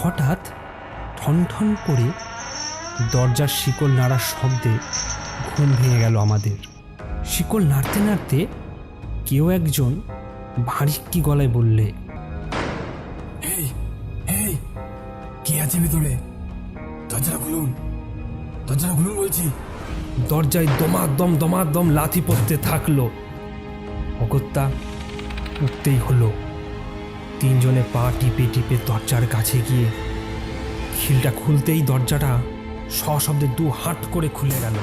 হঠাৎ ঠনঠন করে দরজার শিকল নাড়ার শব্দে ঘুম ভেঙে গেল আমাদের। শিকল নাড়তে নাড়তে কেউ একজন ভারিক্কি গলায় বললে, এই এই, কে আছে ভিতরে? দরজা খুলুন দরজা খুলুন বলছি। দরজায় দমাদম দমাদম লাথি পড়তে থাকল। অগত্যা উঠতেই হলো। তিনজনে পা টিপে টিপে দরজার কাছে গিয়ে খিলটা খুলতেই দরজাটা সশব্দে দু হাট করে খুলে গেল।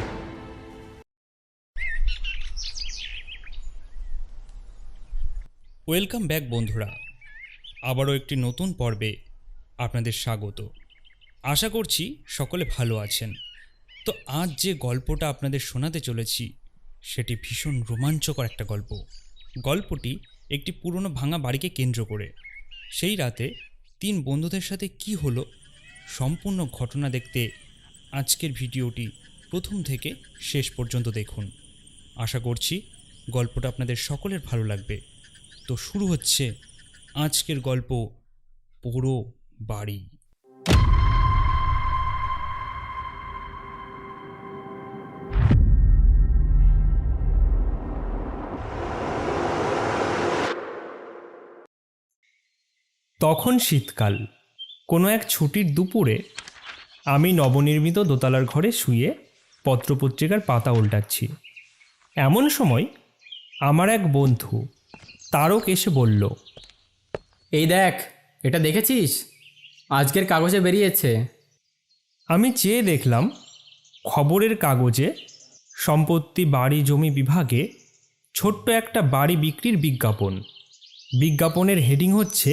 ওয়েলকাম ব্যাক বন্ধুরা, আবারও একটি নতুন পর্বে আপনাদের স্বাগত। আশা করছি সকলে ভালো আছেন। তো আজ যে গল্পটা আপনাদের শোনাতে চলেছি, সেটি ভীষণ রোমাঞ্চকর একটা গল্প। গল্পটি একটি পুরনো ভাঙা বাড়িকে কেন্দ্র করে। সেই রাতে তিন বন্ধুদের সাথে কি হলো সম্পূর্ণ ঘটনা দেখতে আজকের ভিডিওটি প্রথম থেকে শেষ পর্যন্ত দেখুন। আশা করছি গল্পটা আপনাদের সকলের ভালো লাগবে। তো শুরু হচ্ছে আজকের গল্প পুরো বাড়ি। তখন শীতকাল। কোনো এক ছুটির দুপুরে আমি নবনির্মিত দোতলার ঘরে শুয়ে পত্রপত্রিকার পাতা উল্টাচ্ছি। এমন সময় আমার এক বন্ধু তারক এসে বলল, এই দেখ, এটা দেখেছিস? আজকের কাগজে বেরিয়েছে। আমি চেয়ে দেখলাম খবরের কাগজে সম্পত্তি, বাড়ি, জমি বিভাগে ছোট্ট একটা বাড়ি বিক্রির বিজ্ঞাপন। বিজ্ঞাপনের হেডিং হচ্ছে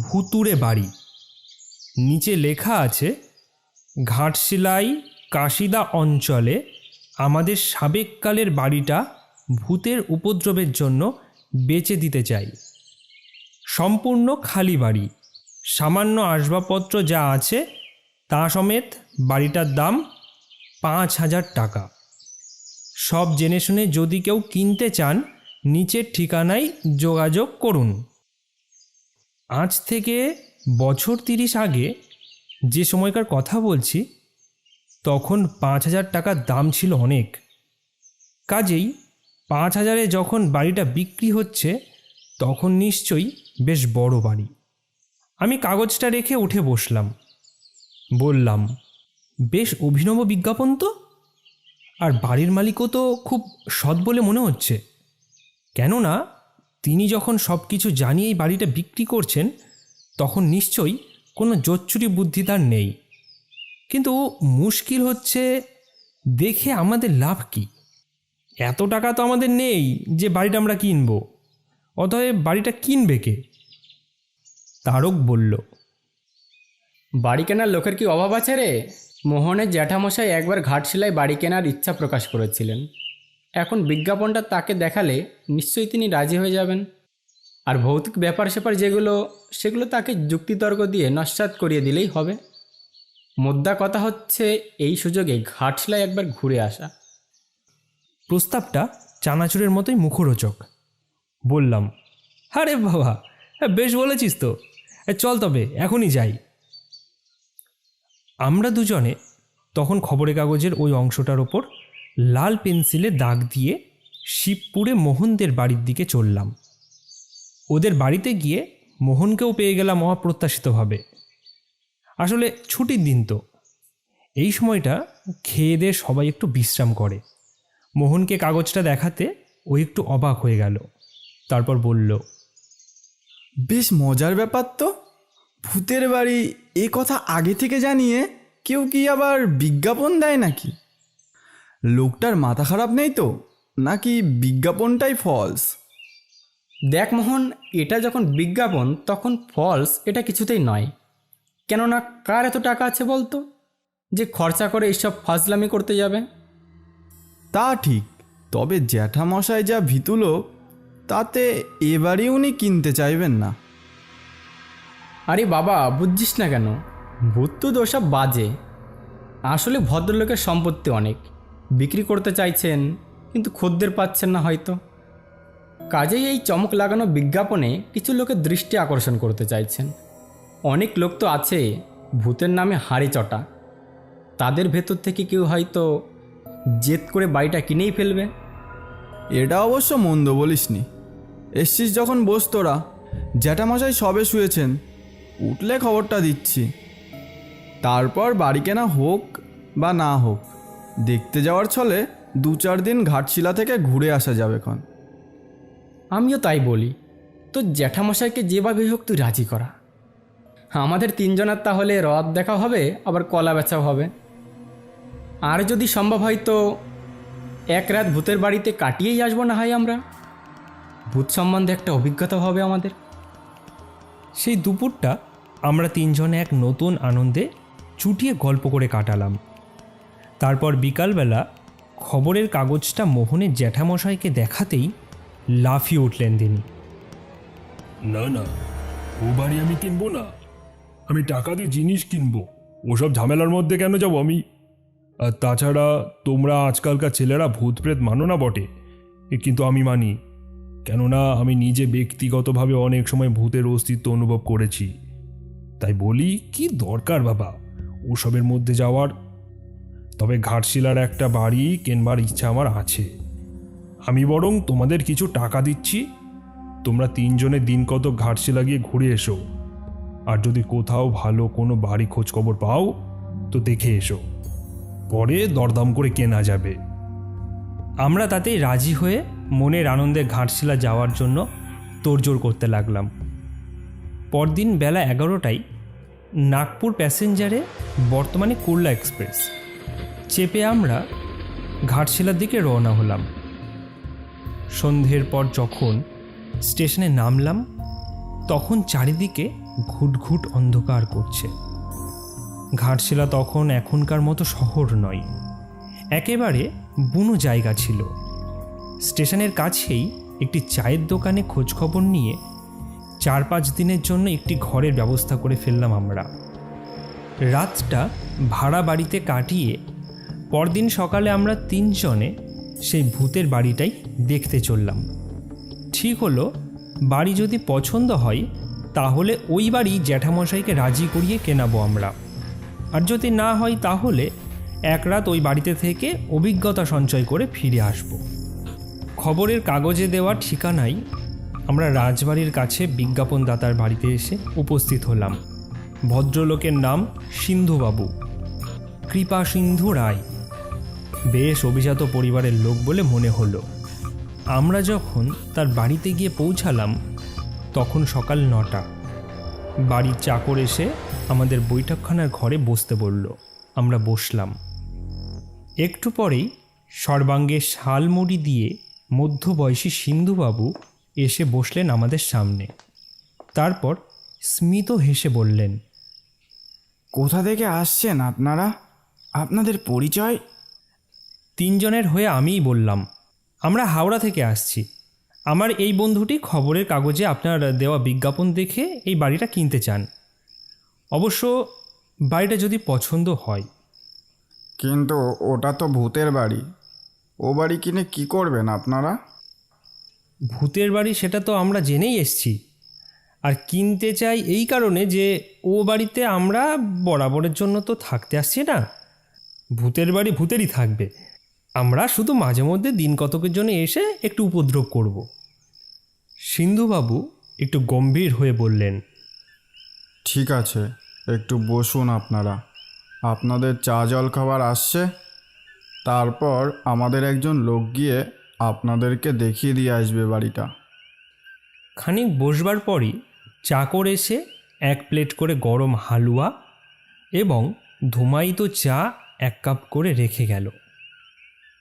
ভুতুড়ে বাড়ি। নিচে লেখা আছে, ঘাটশিলাই কাশিদা অঞ্চলে আমাদের সাবেককালের বাড়িটা ভূতের উপদ্রবের জন্য বেচে দিতে চাই। সম্পূর্ণ খালি বাড়ি। সামান্য আসবাবপত্র যা আছে, তা সমেত বাড়িটার দাম পাঁচ হাজার টাকা। সব জেনে শুনে যদি কেউ কিনতে চান, নিচের ঠিকানায় যোগাযোগ করুন। আজ থেকে বছর তিরিশ আগে যে সময়কার কথা বলছি, তখন পাঁচ হাজার টাকার দাম ছিল অনেক। কাজেই পাঁচ হাজারে যখন বাড়িটা বিক্রি হচ্ছে, তখন নিশ্চয়ই বেশ বড় বাড়ি। আমি কাগজটা রেখে উঠে বসলাম। বললাম, বেশ অভিনব বিজ্ঞাপন তো? আর বাড়ির মালিকও তো খুব সৎ বলে মনে হচ্ছে। কেননা তিনি যখন সব কিছু জানিয়েই বাড়িটা বিক্রি করছেন, তখন নিশ্চয়ই কোনো জোচ্চুরি বুদ্ধি তার নেই। কিন্তু মুশকিল হচ্ছে দেখে আমাদের লাভ কি? এত টাকা তো আমাদের নেই যে বাড়িটা আমরা কিনবো। অতএব বাড়িটা কিনবে কে? তারক বলল, বাড়ি কেনার লোকের কি অভাব আছে রে? মোহনের জ্যাঠামশাই একবার ঘাটশিলায় বাড়ি কেনার ইচ্ছা প্রকাশ করেছিলেন। এখন বিজ্ঞাপনটা তাকে দেখালে নিশ্চয়ই তিনি রাজি হয়ে যাবেন। আর ভৌতিক ব্যাপার স্যাপার যেগুলো, সেগুলো তাকে যুক্তিতর্ক দিয়ে নস্বাত করিয়ে দিলেই হবে। মোদ্দা কথা হচ্ছে, এই সুযোগে ঘাটশিলায় একবার ঘুরে আসা। প্রস্তাবটা চানাচুরের মতোই মুখরোচক। বললাম, আরে বাবা, বেশ বলেছিস তো। চল তবে, এখনই যাই। আমরা দুজনে তখন খবরের কাগজের ওই অংশটার ওপর লাল পেন্সিলে দাগ দিয়ে শিবপুরে মোহনদের বাড়ির দিকে চললাম। ওদের বাড়িতে গিয়ে মোহনকেও পেয়ে গেলাম অপ্রত্যাশিতভাবে। আসলে ছুটির দিন তো। এই সময়টা খেয়ে দিয়ে সবাই একটু বিশ্রাম করে। মোহনকে কাগজটা দেখাতে ও একটু অবাক হয়ে গেল। তারপর বলল, বেশ মজার ব্যাপার তো। ভূতের বাড়ি এ কথা আগে থেকে জানিয়ে কেউ কি আবার বিজ্ঞাপন দেয় নাকি? লোকটার মাথা খারাপ নেই তো? নাকি বিজ্ঞাপনটাই ফলস দেখ মোহন এটা যখন বিজ্ঞাপন তখন ফলস এটা কিছুতেই নয়। কেননা কার এত টাকা আছে বলতো? যে খরচা করে এইসব ফাজলামি করতে যাবে। তা ঠিক তবে জ্যাঠামশাই যা ভিতুলো তাতে এবারই উনি কিনতে চাইবেন না। আরে বাবা বুঝছিস না কেন? ভূত তো ওসব বাজে। আসলে ভদ্রলোকের সম্পত্তি অনেক। বিক্রি করতে চাইছেন, কিন্তু খদ্দের পাচ্ছেন না হয়তো। কাজেই এই চমক লাগানো বিজ্ঞাপনে কিছু লোকের দৃষ্টি আকর্ষণ করতে চাইছেন। অনেক লোক তো আছে ভূতের নামে হাড়ি চটা। তাদের ভেতর থেকে কেউ হয়তো জেদ করে বাড়িটা কিনেই ফেলবে। এটা অবশ্য মন্দ বলিসনি। এসছিস যখন বস তোরা। জ্যাঠামশাই সবে শুয়েছেন। উঠলে খবরটা দিচ্ছি। তারপর বাড়ি কেনা হোক বা না হোক। দেখতে যাওয়ার ছলে দু চার দিন ঘাটশিলা থেকে ঘুরে আসা যাবে ক্ষণ আমিও তাই বলি। তো জ্যাঠামশাইকে যেভাবে হোক তুই রাজি করা। আমাদের তিনজনের তাহলে রথ দেখা হবে আবার কলা বেচাও হবে। আর যদি সম্ভব হয় তো এক রাত ভূতের বাড়িতে কাটিয়েই আসব না হয় আমরা। ভূত সম্বন্ধে একটা অভিজ্ঞতা হবে আমাদের। সেই দুপুরটা আমরা তিনজনে এক নতুন আনন্দে চুটিয়ে গল্প করে কাটালাম। তারপর বিকালবেলা খবরের কাগজটা মোহনের জ্যাঠামশাইকে দেখাতেই লাফিয়ে উঠলেন তিনি। না না, ও বাড়ি আমি কিনবো না। আমি টাকা দিয়ে জিনিস কিনবো। ওসব ঝামেলার মধ্যে কেন যাব আমি? আর তাছাড়া তোমরা আজকালকার ছেলেরা ভূত প্রেত মানো না বটে। কিন্তু আমি মানি। কেননা আমি নিজে ব্যক্তিগতভাবে অনেক সময় ভূতের অস্তিত্ব অনুভব করেছি। তাই বলি, কি দরকার বাবা? ওসবের মধ্যে যাওয়ার তবে ঘাটশিলার একটা বাড়ি কেনবার ইচ্ছা আমার আছে। আমি বরং তোমাদের কিছু টাকা দিচ্ছি। তোমরা তিনজনে দিন কত ঘাটশিলা গিয়ে ঘুরে এসো। আর যদি কোথাও ভালো কোনো বাড়ি খোঁজ খবর পাও, তো দেখে এসো। পরে দরদাম করে কেনা যাবে। আমরা তাতেই রাজি হয়ে মনের আনন্দে ঘাটশিলা যাওয়ার জন্য তোড়জোড় করতে লাগলাম। পরদিন বেলা এগারোটায় নাগপুর প্যাসেঞ্জারে বর্তমানে কুর্লা এক্সপ্রেস। চেপে আমরা ঘাটশিলার দিকে রওনা হলাম। সন্ধ্যের পর যখন স্টেশনে নামলাম, তখন চারিদিকে ঘুটঘুট অন্ধকার করছে। ঘাটশিলা তখন এখনকার মতো শহর নয়, একেবারে বুনো জায়গা ছিল। স্টেশনের কাছেই একটি চায়ের দোকানে খোঁজখবর নিয়ে চার পাঁচ দিনের জন্য একটি ঘরের ব্যবস্থা করে ফেললাম আমরা। রাতটা ভাড়া বাড়িতে কাটিয়ে পরদিন সকালে আমরা তিনজনে সেই ভূতের বাড়িটাই দেখতে চললাম। ঠিক হলো, বাড়ি যদি পছন্দ হয়, তাহলে ওই বাড়ি জ্যাঠামশাইকে রাজি করিয়ে কেনাবো আমরা। আর যদি না হয়, তাহলে এক রাত ওই বাড়িতে থেকে অভিজ্ঞতা সঞ্চয় করে ফিরে আসব। খবরের কাগজে দেওয়া ঠিকানায় আমরা রাজবাড়ির কাছে বিজ্ঞাপনদাতার বাড়িতে এসে উপস্থিত হলাম। ভদ্রলোকের নাম সিন্ধুবাবু। কৃপা সিন্ধু রায়। বেশ অভিজাত পরিবারের লোক বলে মনে হলো। আমরা যখন তার বাড়িতে গিয়ে পৌঁছালাম, তখন সকাল নটা। বাড়ির চাকর এসে আমাদের বৈঠকখানার ঘরে বসতে বলল। আমরা বসলাম। একটু পরেই সর্বাঙ্গে শালমুড়ি দিয়ে মধ্যবয়সী সিন্ধুবাবু এসে বসলেন আমাদের সামনে। তারপর স্মিত হেসে বললেন, কোথা থেকে আসছেন আপনারা? আপনাদের পরিচয়? তিনজনের হয়ে আমিই বললাম আমরা হাওড়া থেকে আসছি। আমার এই বন্ধুটি খবরের কাগজে আপনার দেওয়া বিজ্ঞাপন দেখে এই বাড়িটা কিনতে চান। অবশ্য বাড়িটা যদি পছন্দ হয়। কিন্তু ওটা তো ভূতের বাড়ি। ও বাড়ি কিনে কি করবেন আপনারা? ভূতের বাড়ি সেটা তো আমরা জেনেই এসছি। আর কিনতে চাই এই কারণে যে ও বাড়িতে আমরা বরাবরের জন্য তো থাকতে আসছি না। ভূতের বাড়ি ভূতেরই থাকবে। আমরা শুধু মাঝে মধ্যে দিন কতকের জন্য এসে একটু উপদ্রব করব। সিন্ধুবাবু একটু গম্ভীর হয়ে বললেন ঠিক আছে একটু বসুন আপনারা। আপনাদের চা জল খাবার আসছে? তারপর আমাদের একজন লোক গিয়ে আপনাদেরকে দেখিয়ে দিয়ে আসবে বাড়িটা। খানিক বসবার পরই চাকর এসে এক প্লেট করে গরম হালুয়া এবং ধুমায়িত চা এক কাপ করে রেখে গেল।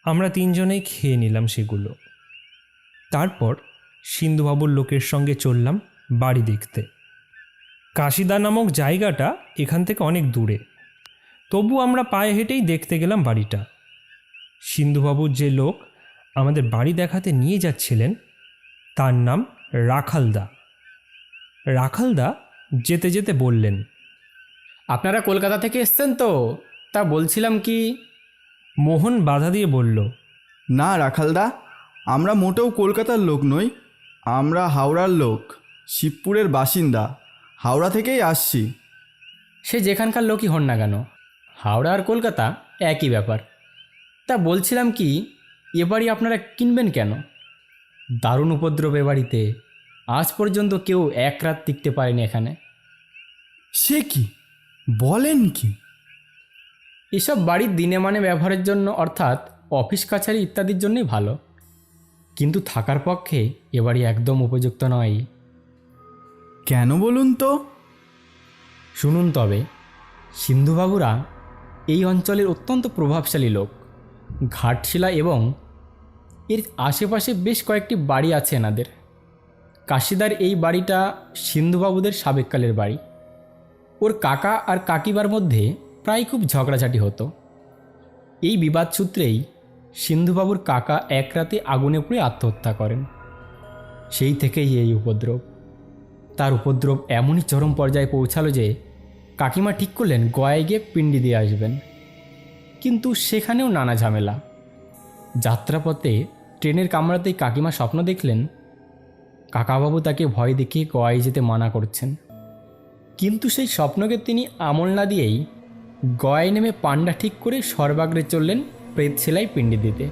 আমরা তিনজনেই খেয়ে নিলাম সেগুলো। তারপর সিন্ধুবাবুর লোকের সঙ্গে চললাম বাড়ি দেখতে। কাশিদা নামক জায়গাটা এখান থেকে অনেক দূরে। তবু আমরা পায়ে হেঁটেই দেখতে গেলাম বাড়িটা। সিন্ধুবাবুর যে লোক আমাদের বাড়ি দেখাতে নিয়ে যাচ্ছিলেন, তার নাম রাখালদা। রাখালদা যেতে যেতে বললেন, আপনারা কলকাতা থেকে এসছেন তো? তা বলছিলাম কি মোহন বাধা দিয়ে বলল না রাখালদা আমরা মোটেও কলকাতার লোক নই আমরা হাওড়ার লোক শিবপুরের বাসিন্দা হাওড়া থেকেই আসছি। সে যেখানকার লোকই হন না কেন হাওড়া আর কলকাতা একই ব্যাপার। তা বলছিলাম কি এ বাড়ি আপনারা কিনবেন কেন? দারুণ উপদ্রব এ বাড়িতে আজ পর্যন্ত কেউ এক রাত টিকতে পারেনি এখানে। সে কি? বলেন কি? এসব বাড়ির দিনে মানে ব্যবহারের জন্য অর্থাৎ অফিস কাছারি ইত্যাদির জন্যই ভালো। কিন্তু থাকার পক্ষে এ বাড়ি একদম উপযুক্ত নয়। কেন বলুন তো? শুনুন তবে সিন্ধুবাবুরা এই অঞ্চলের অত্যন্ত প্রভাবশালী লোক। ঘাটশিলা এবং এর আশেপাশে বেশ কয়েকটি বাড়ি আছে এনাদের। কাশিদার এই বাড়িটা সিন্ধুবাবুদের সাবেককালের বাড়ি। ওর কাকা আর কাকিবার মধ্যে প্রায় খুব ঝগড়াঝাটি হতো। এই বিবাদ সূত্রেই সিন্ধুবাবুর কাকা এক রাতে আগুনে পুড়ে আত্মহত্যা করেন। সেই থেকেই এই উপদ্রব। তার উপদ্রব এমনই চরম পর্যায়ে পৌঁছালো যে কাকিমা ঠিক করলেন গয়ায় গিয়ে পিণ্ডি দিয়ে আসবেন। কিন্তু সেখানেও নানা ঝামেলা। যাত্রাপথে ট্রেনের কামরাতেই কাকিমা স্বপ্ন দেখলেন, কাকাবাবু তাকে ভয় দেখিয়ে গয়ায় যেতে মানা করছেন। কিন্তু সেই স্বপ্নকে তিনি আমল না দিয়েই গয়ায় নেমে পান্ডা ঠিক করে সর্বাগ্রে চললেন প্রেত সেলাই পিণ্ডি দিতে।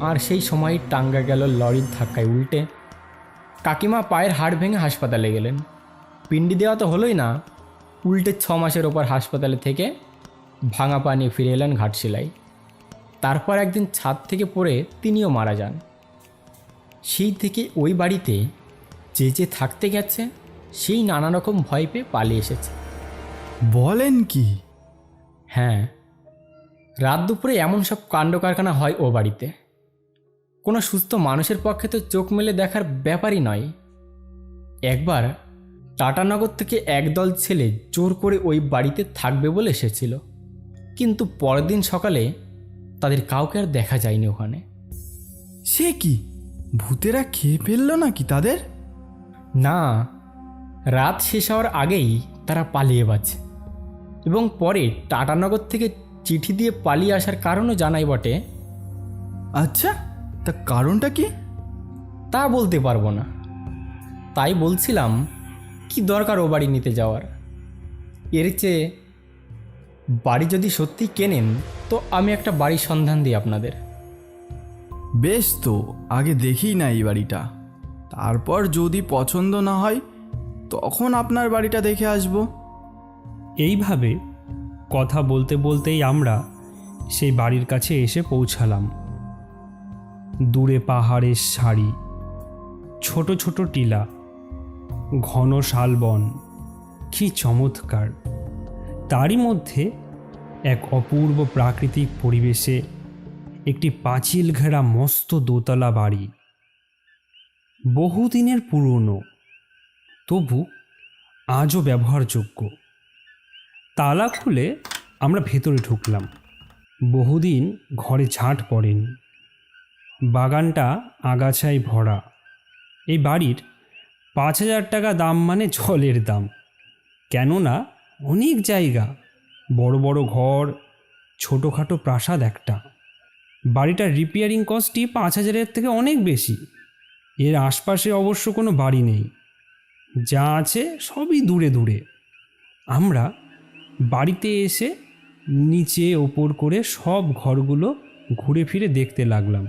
আর সেই সময় টাঙ্গা গেল লরির ধাক্কায় উল্টে। কাকিমা পায়ের হাড় ভেঙে হাসপাতালে গেলেন। পিণ্ডি দেওয়া তো হলোই না। উল্টে ছ মাসের ওপর হাসপাতালে থেকে ভাঙা পানি ফিরে এলেন ঘাটশিলাই তারপর একদিন ছাদ থেকে পড়ে তিনিও মারা যান। সেই থেকে ওই বাড়িতে যে যে থাকতে গেছে, সেই নানা রকম ভয় পেয়ে পালিয়ে এসেছে। বলেন কি? হ্যাঁ। রাত দুপুরে এমন সব কাণ্ড কারখানা হয় ও বাড়িতে। কোনো সুস্থ মানুষের পক্ষে তো চোখ মেলে দেখার ব্যাপারই নয়। একবার টাটানগর থেকে একদল ছেলে জোর করে ওই বাড়িতে থাকবে বলে এসেছিল। কিন্তু পরের দিন সকালে তাদের কাউকে আর দেখা যায়নি ওখানে। সে কি? ভূতেরা খেয়ে ফেলল নাকি তাদের? না রাত শেষ হওয়ার আগেই তারা পালিয়ে বাঁচে এবং পরে টাটানগর থেকে চিঠি দিয়ে পালিয়ে আসার কারণও জানাই বটে। আচ্ছা তা কারণটা কি? তা বলতে পারব না। তাই বলছিলাম কি দরকার ও বাড়ি নিতে যাওয়ার? এর চেয়ে বাড়ি যদি সত্যি কেনেন তো আমি একটা বাড়ির সন্ধান দিই আপনাদের। বেশ তো আগে দেখি না এই বাড়িটা। তারপর যদি পছন্দ না হয় তখন আপনার বাড়িটা দেখে আসব। এইভাবে কথা বলতে বলতেই আমরা সেই বাড়ির কাছে এসে পৌঁছালাম। দূরে পাহাড়ের সারি, ছোট ছোট টিলা, ঘন শালবন, কি চমৎকার! তারই মধ্যে এক অপূর্ব প্রাকৃতিক পরিবেশে একটি পাঁচিল ঘেরা মস্ত দোতলা বাড়ি। বহুদিনের পুরনো, তবু আজও ব্যবহারযোগ্য। তালা খুলে আমরা ভেতরে ঢুকলাম। বহুদিন ঘরে ঝাঁট পড়েনি। বাগানটা আগাছায় ভরা। এই বাড়ির পাঁচ হাজার টাকা দাম মানে জলের দাম। কেননা অনেক জায়গা, বড় বড় ঘর, ছোটোখাটো প্রাসাদ একটা। বাড়িটার রিপেয়ারিং কস্টই পাঁচ হাজারের থেকে অনেক বেশি। এর আশপাশে অবশ্য কোনো বাড়ি নেই। যা আছে সবই দূরে দূরে। আমরা বাড়িতে এসে নিচে ওপর করে সব ঘরগুলো ঘুরে ফিরে দেখতে লাগলাম।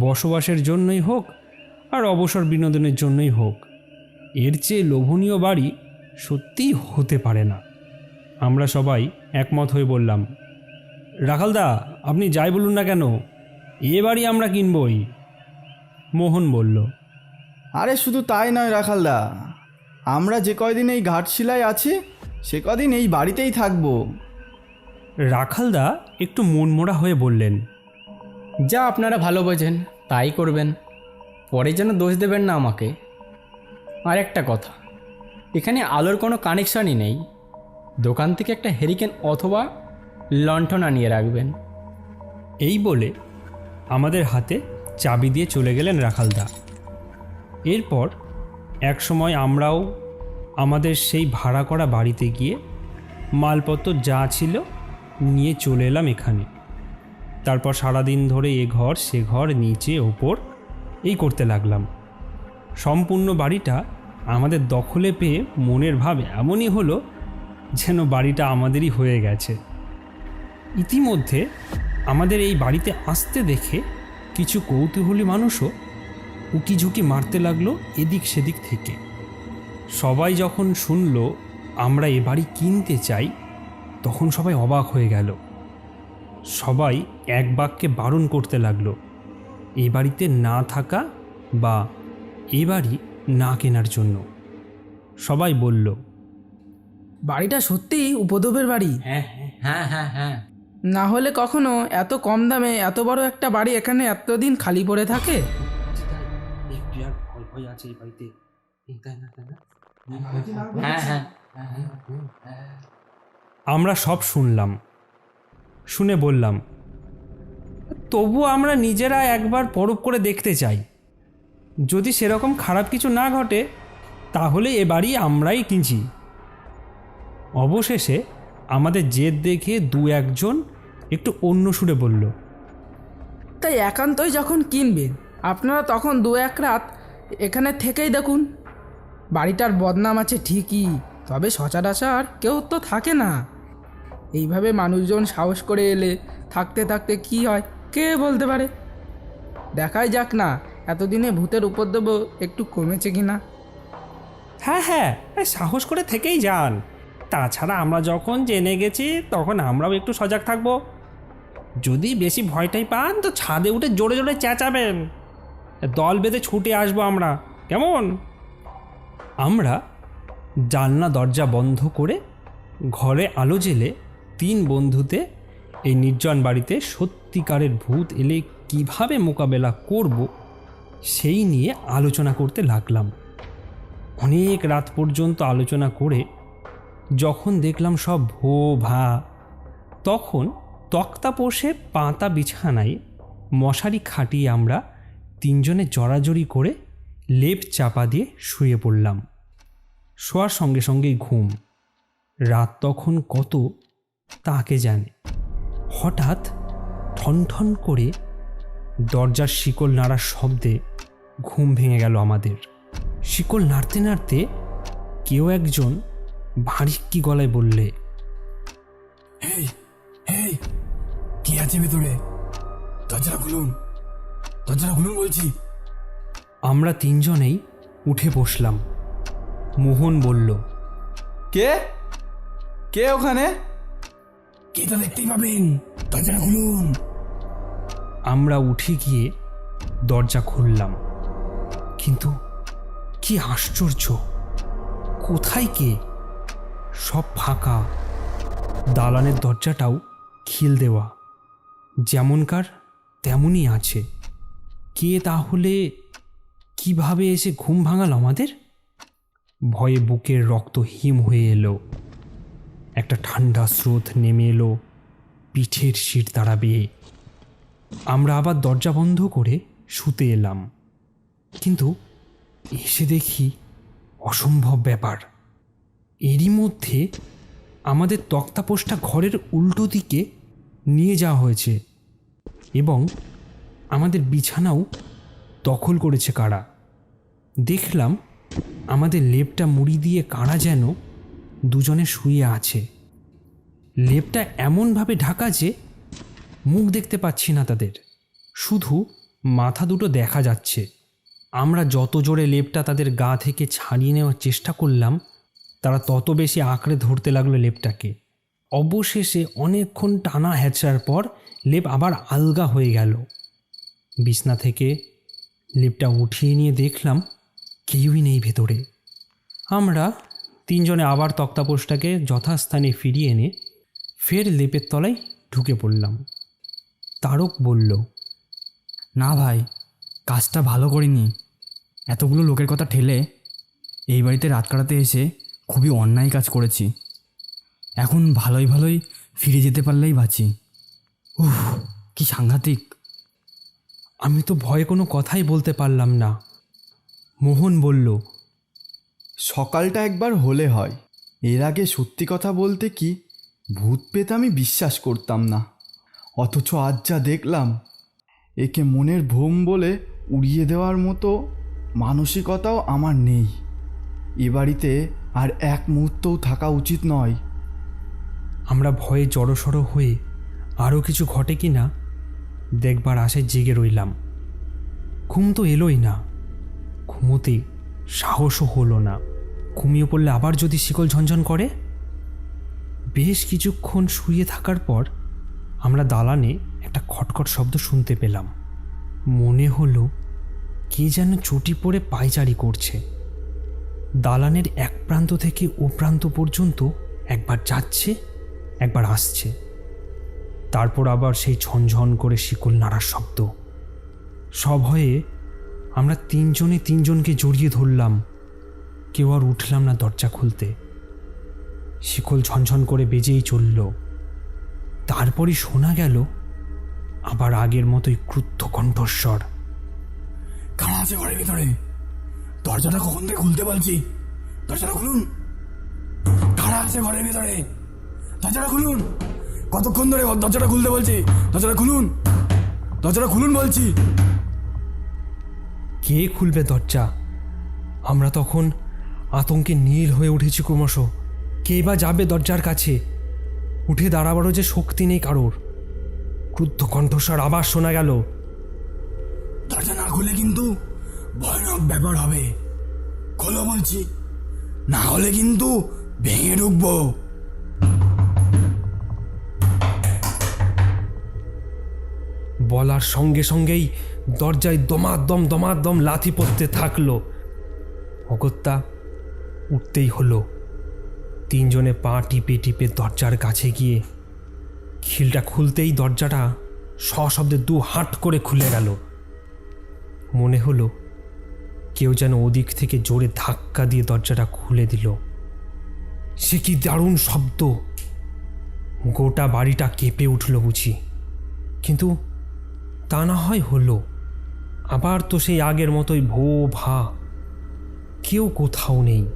বসবাসের জন্যই হোক আর অবসর বিনোদনের জন্যই হোক, এর চেয়ে লোভনীয় বাড়ি সত্যিই হতে পারে না। আমরা সবাই একমত হয়ে বললাম রাখালদা আপনি যাই বলুন না কেন, এ বাড়ি আমরা কিনবই। মোহন বলল, আরে শুধু তাই নয় রাখালদা আমরা যে কয়দিন এই ঘাটশিলায় আছি সে কদিন এই বাড়িতেই থাকব। রাখালদা একটু মনমোড়া হয়ে বললেন যা আপনারা ভালো বোঝেন তাই করবেন। পরে যেন দোষ দেবেন না আমাকে। আর একটা কথা এখানে আলোর কোনো কানেকশনই নেই। দোকান থেকে একটা হেরিকেন অথবা লণ্ঠন আনিয়ে রাখবেন। এই বলে আমাদের হাতে চাবি দিয়ে চলে গেলেন রাখালদা। এরপর এক সময় আমরাও আমাদের সেই ভাড়া করা বাড়িতে গিয়ে মালপত্র যা ছিল নিয়ে চলে এলাম এখানে। তারপর সারাদিন ধরে এ ঘর, সে ঘর, নিচে, ওপর এই করতে লাগলাম। সম্পূর্ণ বাড়িটা আমাদের দখলে পেয়ে মনের ভাব এমনই হলো যেন বাড়িটা আমাদেরই হয়ে গেছে। ইতিমধ্যে আমাদের এই বাড়িতে আসতে দেখে কিছু কৌতূহলী মানুষও উকিঝুঁকি মারতে লাগল এদিক সেদিক থেকে। সবাই যখন শুনল আমরা এ বাড়ি কিনতে চাই তখন সবাই অবাক হয়ে গেল। সবাই এক বাক্যে বারণ করতে লাগল এ বাড়িতে না থাকা বা এ বাড়ি না কেনার জন্য। সবাই বলল বাড়িটা সত্যিই উপদ্রবের বাড়ি? হ্যাঁ হ্যাঁ হ্যাঁ হ্যাঁ না হলে কখনো এত কম দামে এত বড় একটা বাড়ি এখানে এতদিন খালি পড়ে থাকে? হ্যাঁ হ্যাঁ আমরা সব শুনলাম। শুনে বললাম তবু আমরা নিজেরা একবার পরখ করে দেখতে চাই। যদি সেরকম খারাপ কিছু না ঘটে, তাহলে এ বাড়ি আমরাই কিনছি। অবশেষে আমাদের জেদ দেখে দু একজন একটু অন্য সুরে বলল, তাই একান্তই যখন কিনবেন আপনারা তখন দু এক রাত এখানে থেকেই দেখুন। বাড়িটার বদনাম আছে ঠিকই, তবে সচরাচর কেউ তো থাকে না। এইভাবে মানুষজন সাহস করে এলে থাকতে থাকতে কি হয়, কে বলতে পারে? দেখাই যাক না, এতদিনে ভূতের উপদ্রব একটু কমেছে কি না হ্যাঁ হ্যাঁ সাহস করে থেকেই যান। তাছাড়া আমরা যখন জেনে গেছি, তখন আমরাও একটু সজাগ থাকব। যদি বেশি ভয়টাই পান, তো ছাদে উঠে জোরে জোরে চেঁচাবেন। দল বেঁধে ছুটে আসব আমরা। কেমন? আমরা জানলা দরজা বন্ধ করে ঘরে আলো জেলে তিন বন্ধুতে এই নির্জন বাড়িতে সত্যিকারের ভূত এলে কীভাবে মোকাবেলা করব সেই নিয়ে আলোচনা করতে লাগলাম। অনেক রাত পর্যন্ত আলোচনা করে যখন দেখলাম সব ভো ভা তখন তক্তা পোষে পাতা বিছানায় মশারি খাটিয়ে আমরা তিনজনে জড়াজড়ি করে লেপ চাপা দিয়ে শুয়ে পড়লাম। শোয়ার সঙ্গে সঙ্গেই ঘুম। রাত তখন কত তাকে জানে। হঠাৎ ঠন ঠন করে দরজার শিকল নাড়ার শব্দে ঘুম ভেঙে গেল আমাদের। শিকল নাড়তে নাড়তে কেউ একজন ভারী কি গলায় বললে কি আছে ভেতরে? দরজাটা খুলুন দরজাটা খুলুন বলছি। আমরা তিনজনেই উঠে বসলাম। মোহন বলল কে? কে ওখানে? কে তো দেখতেই পাবেন? দরজাটা খুলুন। আমরা উঠে গিয়ে দরজা খুললাম। কিন্তু কি আশ্চর্য কোথায় কে? সব ফাঁকা। দালানের দরজাটাও খিল দেওয়া। যেমনকার তেমনই আছে। কে তাহলে কীভাবে এসে ঘুম ভাঙাল আমাদের? ভয়ে বুকের রক্ত হিম হয়ে এলো। একটা ঠান্ডা স্রোত নেমে এলো পিঠের শির বেয়ে। আমরা আবার দরজা বন্ধ করে শুতে এলাম। কিন্তু এসে দেখি অসম্ভব ব্যাপার। এরই মধ্যে আমাদের তক্তাপোষটা ঘরের উল্টো দিকে নিয়ে যাওয়া হয়েছে এবং আমাদের বিছানাও দখল করেছে কারা? দেখলাম আমাদের লেপটা মুড়ি দিয়ে কারা যেন দুজনে শুয়ে আছে। লেপটা এমনভাবে ঢাকা যে মুখ দেখতে পাচ্ছি না তাদের। শুধু মাথা দুটো দেখা যাচ্ছে। আমরা যত জোরে লেপটা তাদের গা থেকে ছাড়িয়ে নেওয়ার চেষ্টা করলাম, তারা তত বেশি আঁকড়ে ধরতে লাগল লেপটাকে। অবশেষে অনেকক্ষণ টানা হ্যাচড়ার পর লেপ আবার আলগা হয়ে গেল। বিছনা থেকে লেপটা উঠিয়ে নিয়ে দেখলাম কেউই নেই ভেতরে। আমরা তিনজনে আবার তক্তাপোষটাকে যথাস্থানে ফিরিয়ে এনে ফের লেপের তলায় ঢুকে পড়লাম। তারক বলল, না ভাই, কাজটা ভালো করিনি। এতগুলো লোকের কথা ঠেলে এই বাড়িতে রাত কাটাতে এসে খুবই অন্যায় কাজ করেছি। এখন ভালোই ভালোই ফিরে যেতে পারলেই বাঁচি। উফ, কি সাংঘাতিক। আমি তো ভয়ে কোনো কথাই বলতে পারলাম না। মোহন বলল সকালটা একবার হলে হয়। এর আগে সত্যি কথা বলতে কি ভূত পেতে আমি বিশ্বাস করতাম না। অথচ আজ যা দেখলাম একে মনের ভোম বলে উড়িয়ে দেওয়ার মতো মানসিকতাও আমার নেই। এ বাড়িতে আর এক মুহূর্তও থাকা উচিত নয়। আমরা ভয়ে জড়সড় হয়ে আরও কিছু ঘটে কি না? দেখবার আশায় জেগে রইলাম। ঘুম তো এলোই না। ঘুমোতে সাহসও হলো না। ঘুমিয়ে পড়লে আবার যদি শিকল ঝনঝন করে? বেশ কিছুক্ষণ শুয়ে থাকার পর আমরা দালানে একটা খটখট শব্দ শুনতে পেলাম। মনে হলো কে যেন চটি পড়ে পায়চারি করছে। দালানের এক প্রান্ত থেকে ও প্রান্ত পর্যন্ত একবার যাচ্ছে, একবার আসছে। তারপর আবার সেই ঝনঝন করে শিকল নাড়ার শব্দ। সব হয়ে আমরা তিনজনে তিনজনকে জড়িয়ে ধরলাম। কেউ আর উঠলাম না দরজা খুলতে। শিকল ঝনঝন করে বেজেই চলল। তারপরই শোনা গেল আবার আগের মতোই ক্রুদ্ধ কণ্ঠস্বর। কারা আছে ঘরের ভিতরে। দরজাটা কখন থেকে খুলতে বলছি? দরজাটা খুলুন। কারা আছে ঘরের ভিতরে। দরজাটা খুলুন। কতক্ষণ ধরে দরজাটা খুলতে বলছি? দরজাটা খুলুন। দরজাটা খুলুন বলছি। কে খুলবে দরজা? আমরা তখন আতঙ্কে নীল হয়ে উঠেছি ক্রমশ। কে বা যাবে দরজার কাছে? উঠে দাঁড়াবারও যে শক্তি নেই কারোর। ক্রুদ্ধ কণ্ঠস্বর আবার শোনা গেল। দরজা না খুলে কিন্তু ভয়ানক ব্যাপার হবে। খোলো বলছি। না হলে কিন্তু ভেঙে ঢুকবো। বলার সঙ্গে সঙ্গেই দরজায় দমাদম দমাদম লাথি পড়তে থাকল। অগত্যা উঠতেই হলো। তিনজনে পা টিপে টিপে দরজার কাছে গিয়ে খিলটা খুলতেই দরজাটা সশব্দে দু হাট করে খুলে গেল। মনে হলো কেউ যেন ওদিক থেকে জোরে ধাক্কা দিয়ে দরজাটা খুলে দিল। সে কি দারুণ শব্দ! গোটা বাড়িটা কেঁপে উঠল বুঝি। কিন্তু তা না হয় হলো। আবার তো সেই আগের মতোই ভো ভা কেউ কোথাও নেই।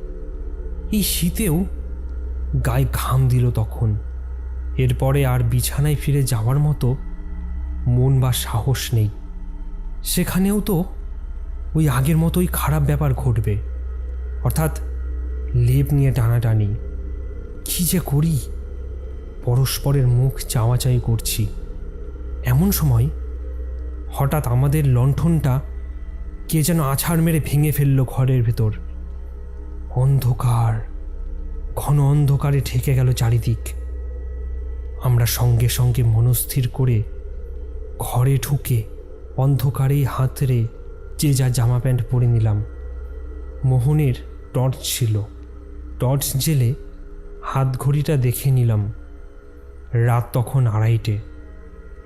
এই শীতেও গায়ে ঘাম দিল তখন। এরপরে আর বিছানায় ফিরে যাওয়ার মতো মন বা সাহস নেই। সেখানেও তো ওই আগের মতোই খারাপ ব্যাপার ঘটবে। অর্থাৎ লেপ নিয়ে টানাটানি। কী যে করি? পরস্পরের মুখ চাওয়াচাই করছি। এমন সময় হঠাৎ আমাদের লণ্ঠনটা কে যেন আছাড় মেরে ভেঙে ফেলল ঘরের ভেতর। অন্ধকার, ঘন অন্ধকারে ঠেকে গেল চারিদিক। আমরা সঙ্গে সঙ্গে মনস্থির করে ঘরে ঢুকে অন্ধকারেই হাতরে যে যা জামা প্যান্ট পরে নিলাম। মোহনের টর্চ ছিল। টর্চ জেলে হাত ঘড়িটা দেখে নিলাম। রাত তখন আড়াইটে।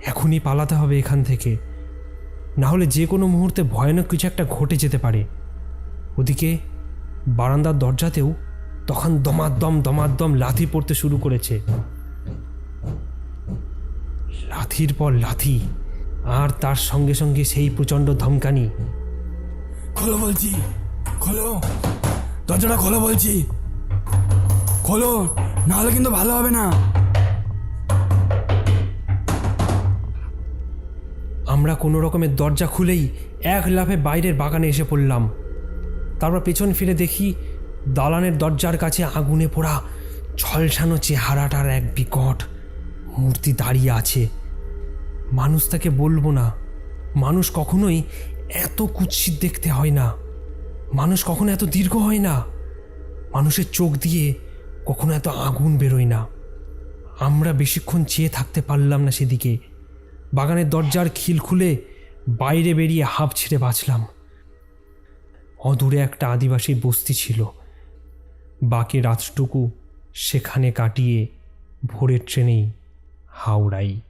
এখনই পালাতে হবে এখান থেকে। না হলে যে কোনো মুহূর্তে ভয়ানক কিছু একটা ঘটে যেতে পারে। ওদিকে বারান্দার দরজাতেও তখন দমাদ্দম দমাদ্দম লাথি পড়তে শুরু করেছে। লাথির পর লাথি, আর তার সঙ্গে সঙ্গে সেই প্রচণ্ড ধমকানি। খোলো বলছি, খোলো। দরজাটা খোলো বলছি। খোলো, না হলে কিন্তু ভালো হবে না। আমরা কোনো রকমের দরজা খুলেই এক লাফে বাইরের বাগানে এসে পড়লাম। তারপর পেছন ফিরে দেখি দালানের দরজার কাছে আগুনে পোড়া ঝলসানো চেহারাটার এক বিকট মূর্তি দাঁড়িয়ে আছে। মানুষ তাকে বলব না। মানুষ কখনোই এত কুৎসিত দেখতে হয় না। মানুষ কখনো এত দীর্ঘ হয় না। মানুষের চোখ দিয়ে কখনো এত আগুন বেরোয় না। আমরা বেশিক্ষণ চেয়ে থাকতে পারলাম না সেদিকে। বাগানের দরজার খিল খুলে বাইরে বেরিয়ে হাঁপ ছেড়ে বাঁচলাম। অদূরে একটা আদিবাসী বস্তি ছিল। বাকি রাতটুকু সেখানে কাটিয়ে ভোরের ট্রেনেই হাওড়াই।